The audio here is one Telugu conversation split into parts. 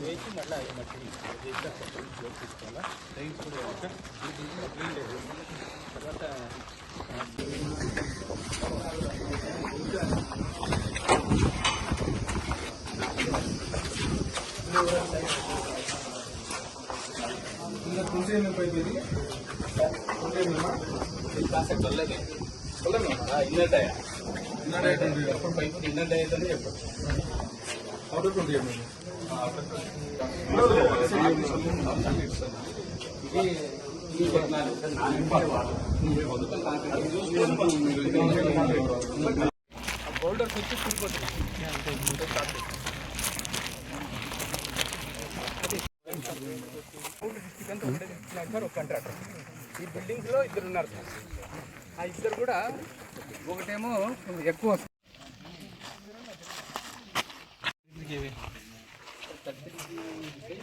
వేసి మళ్ళీ అవి మట్టి వేసి తీసుకోవాలా టైల్స్ కూడా ఇది క్లీన్ లేదు తర్వాత ఇంకా ఇన్నర్ డయా ఇన్నర్ డయా అప్పుడు పైపు ఇన్నర్ డయా అని చెప్పారు అవుటర్ ట్వంటీ ఎంఎం ఇది ఈ పద్నాలుగు బోల్డర్స్ వచ్చి కూలిపోతుంది కాంట్రాక్టర్ ఈ బిల్డింగ్స్లో ఇద్దరు ఉన్నారు. సార్ ఆ ఇద్దరు కూడా ఒకటేమో ఎక్కువ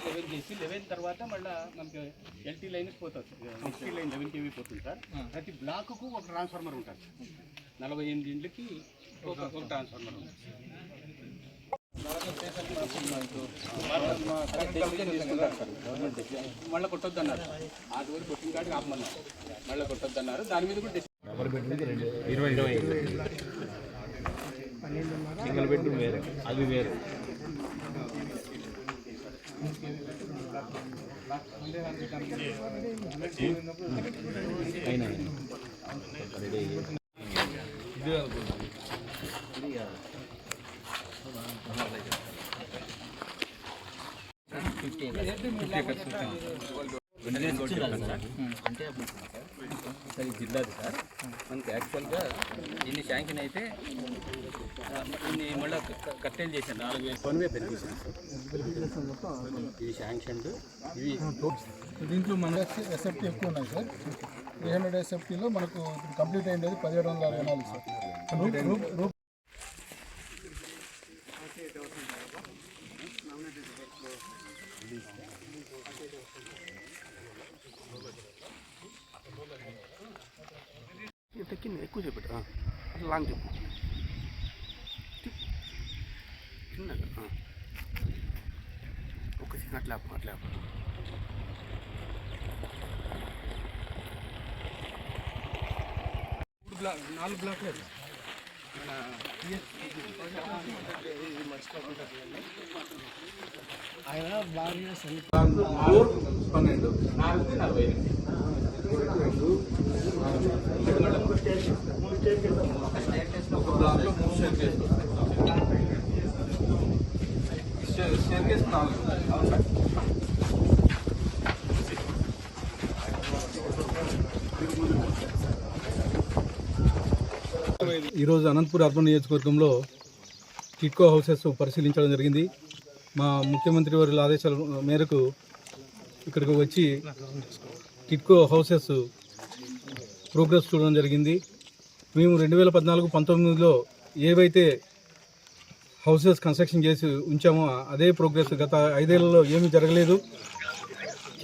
లెవెన్ చేసి లెవెన్ తర్వాత మళ్ళీ మనకి ఎల్టీ లైన్ పోతుంది ఎల్టీ లైన్ లెవెన్ కేవీ పోతుంది సార్ ప్రతి బ్లాక్కు ఒక ట్రాన్స్ఫార్మర్ ఉంటుంది నలభై ఎనిమిది ఇండ్లకి ఒక ఒక ట్రాన్స్ఫార్మర్ ఉంటుంది. మళ్ళీ కొట్టొద్దన్నారు. ఆ ఆది వరకు కొట్టిన కాడికి ఆపమన్నారు మళ్ళీ కొట్టొద్దన్నారు. దాని మీద కూడా ఇరవై ఇరవై సింగిల్ బెడ్రూమ్ వేరే అది వేరే అయినా రెడీ సార్? ఈ జిల్లాది సార్. మనకి యాక్చువల్గా ఇన్ని శాంక్షన్ అయితే ఇన్ని మళ్ళీ కట్టెలు చేశాను నాలుగు వేలు. కొనివే పెరిగేసాను ఇది శాంక్షన్ ఇవి దీంట్లో మన ఎస్ఎఫ్టీ ఎక్కువ ఉన్నాయి సార్. త్రీ హండ్రెడ్ ఎస్ఎఫ్టీలో మనకు కంప్లీట్ అయ్యేది పదిహేడు వందల అరవై నాలుగు సార్. రూప్ రూప్ రూప్ తగ్గింది ఎక్కువ చెప్పాడు అట్లా లాంగ్ చెప్పు. చిన్నగా ఆ. ఒక చిన్న అట్లా అట్లా బ్లాక్ నాలుగు బ్లాక్లు. PS ఫోర్ పన్నెండు. నాలుగు నలభై ఈరోజు అనంతపూర్ అర్బన్ నియోజకవర్గంలో టిట్కో హౌసెస్ పరిశీలించడం జరిగింది. మా ముఖ్యమంత్రి వారి ఆదేశాల మేరకు ఇక్కడికి వచ్చి టిట్కో హౌసెస్ ప్రోగ్రెస్ చూడడం జరిగింది. మేము రెండు వేల పద్నాలుగు పంతొమ్మిదిలో ఏవైతే హౌసెస్ కన్స్ట్రక్షన్ చేసి ఉంచామో అదే ప్రోగ్రెస్ గత ఐదేళ్ళలో ఏమీ జరగలేదు.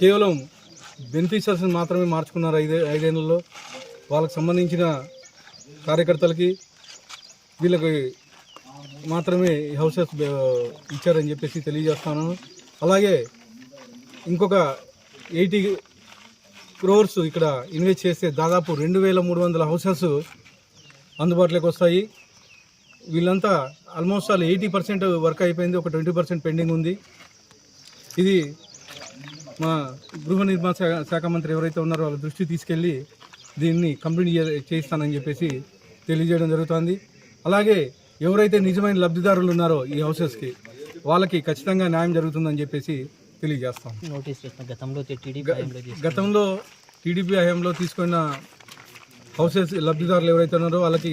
కేవలం బెనిఫిషియర్స్ని మాత్రమే మార్చుకున్నారు ఐదే ఐదేళ్ళలో. వాళ్ళకి సంబంధించిన కార్యకర్తలకి వీళ్ళకి మాత్రమే ఈ హౌసెస్ ఇచ్చారని చెప్పేసి తెలియజేస్తాను అలాగే ఇంకొక ఎయిటీ క్రోర్స్ ఇక్కడ ఇన్వెస్ట్ చేస్తే దాదాపు రెండు వేల మూడు వందల హౌసెస్ అందుబాటులోకి వస్తాయి. వీళ్ళంతా almost all eighty percent work అయిపోయింది. ఒక ట్వంటీ పర్సెంట్ పెండింగ్ ఉంది. ఇది మా గృహ నిర్మాణ శాఖ శాఖ మంత్రి ఎవరైతే ఉన్నారో వాళ్ళ దృష్టి తీసుకెళ్ళి దీన్ని కంప్లీట్ చేయిస్తానని చెప్పేసి తెలియజేయడం జరుగుతుంది. అలాగే ఎవరైతే నిజమైన లబ్ధిదారులు ఉన్నారో ఈ హౌసెస్కి వాళ్ళకి ఖచ్చితంగా న్యాయం జరుగుతుందని చెప్పేసి తెలియజేస్తాం. గతంలో గతంలో టీడీపీ హయాంలో తీసుకున్న హౌసెస్ లబ్ధిదారులు ఎవరైతే ఉన్నారో వాళ్ళకి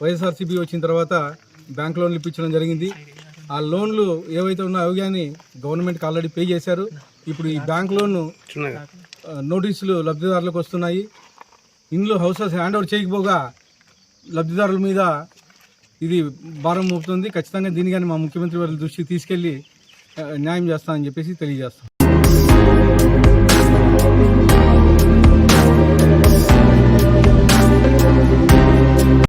వైఎస్ఆర్సీపీ వచ్చిన తర్వాత బ్యాంక్ లోన్లు ఇప్పించడం జరిగింది. ఆ లోన్లు ఏవైతే ఉన్నాయో అవి కానీ గవర్నమెంట్కి ఆల్రెడీ పే చేశారు. ఇప్పుడు ఈ బ్యాంక్ లోన్ నోటీసులు లబ్ధిదారులకు వస్తున్నాయి. ఇంట్లో హౌసెస్ హ్యాండ్ ఓవర్ చేయకపోగా లబ్ధిదారుల మీద ఇది భారం మోపుతుంది. ఖచ్చితంగా దీని కానీ మా ముఖ్యమంత్రి వారి దృష్టికి తీసుకెళ్ళి న్యాయం చేస్తామని చెప్పేసి తెలియజేస్తాం.